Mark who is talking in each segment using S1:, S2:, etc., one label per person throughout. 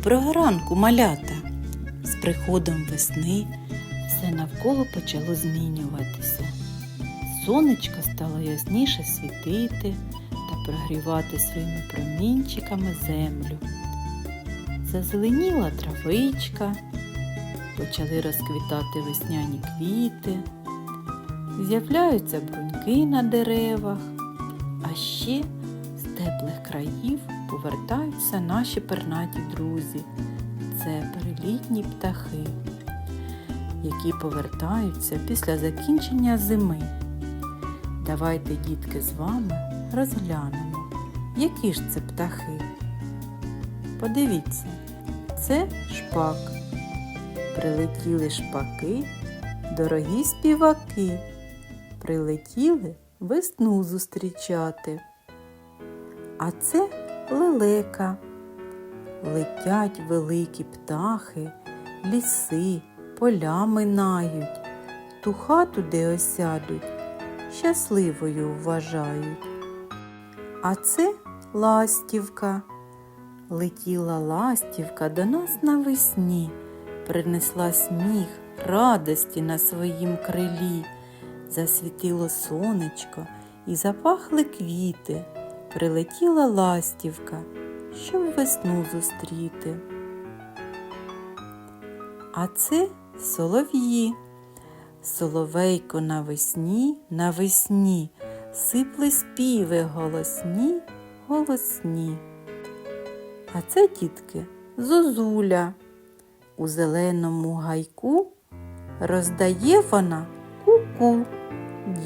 S1: Доброго ранку, малята! З приходом весни все навколо почало змінюватися. Сонечко стало ясніше світити та прогрівати своїми промінчиками землю. Зазеленіла травичка, почали розквітати весняні квіти, з'являються бруньки на деревах, а ще теплих країв повертаються наші пернаті друзі. Це перелітні птахи, які повертаються після закінчення зими. Давайте, дітки, з вами розглянемо, які ж це птахи. Подивіться, це шпак. Прилетіли шпаки, дорогі співаки. Прилетіли весну зустрічати. А це лелека. Летять великі птахи, ліси, поля минають, ту хату, де осядуть, щасливою вважають. А це ластівка. Летіла ластівка до нас навесні, принесла сміх, радості на своїм крилі. Засвітило сонечко і запахли квіти. Прилетіла ластівка, щоб весну зустріти. А це солов'ї. Соловейко навесні, навесні, сипли співи голосні, голосні. А це, дітки, зозуля. У зеленому гайку роздає вона ку-ку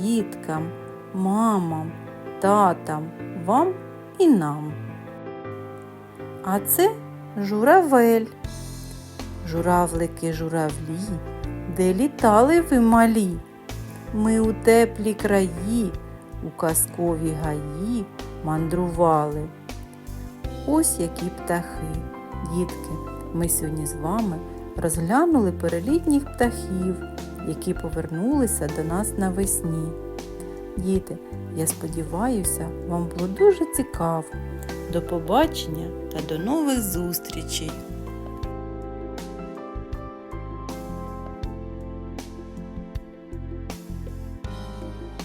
S1: діткам, мамам, татам, вам і нам. А це журавель. Журавлики журавлі, де літали ви малі. Ми у теплі краї, у казкові гаї мандрували. Ось які птахи. Дітки, ми сьогодні з вами розглянули перелітніх птахів, які повернулися до нас навесні. Діти, я сподіваюся, вам було дуже цікаво. До побачення та до нових зустрічей!